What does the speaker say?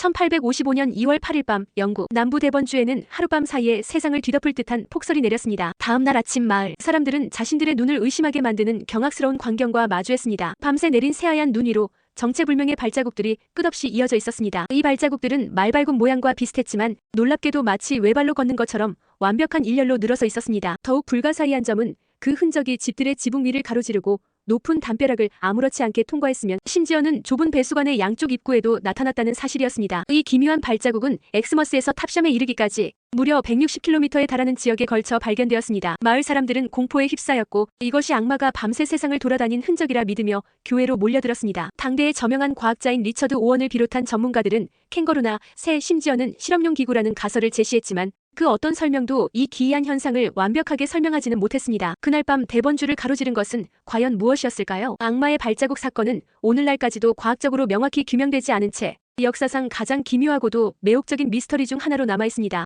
1855년 2월 8일 밤 영국 남부 대번주에는 하룻밤 사이에 세상을 뒤덮을 듯한 폭설이 내렸습니다. 다음 날 아침 마을 사람들은 자신들의 눈을 의심하게 만드는 경악스러운 광경과 마주했습니다. 밤새 내린 새하얀 눈 위로 정체불명의 발자국들이 끝없이 이어져 있었습니다. 이 발자국들은 말발굽 모양과 비슷했지만 놀랍게도 마치 외발로 걷는 것처럼 완벽한 일렬로 늘어서 있었습니다. 더욱 불가사의한 점은 그 흔적이 집들의 지붕 위를 가로지르고 높은 담벼락을 아무렇지 않게 통과했으면 심지어는 좁은 배수관의 양쪽 입구에도 나타났다는 사실이었습니다. 이 기묘한 발자국은 엑스머스에서 탑섬에 이르기까지 무려 160km에 달하는 지역에 걸쳐 발견되었습니다. 마을 사람들은 공포에 휩싸였고 이것이 악마가 밤새 세상을 돌아다닌 흔적이라 믿으며 교회로 몰려들었습니다. 당대의 저명한 과학자인 리처드 오원을 비롯한 전문가들은 캥거루나 새 심지어는 실험용 기구라는 가설을 제시했지만 그 어떤 설명도 이 기이한 현상을 완벽하게 설명하지는 못했습니다. 그날 밤 대번주를 가로지른 것은 과연 무엇이었을까요? 악마의 발자국 사건은 오늘날까지도 과학적으로 명확히 규명되지 않은 채 역사상 가장 기묘하고도 매혹적인 미스터리 중 하나로 남아 있습니다.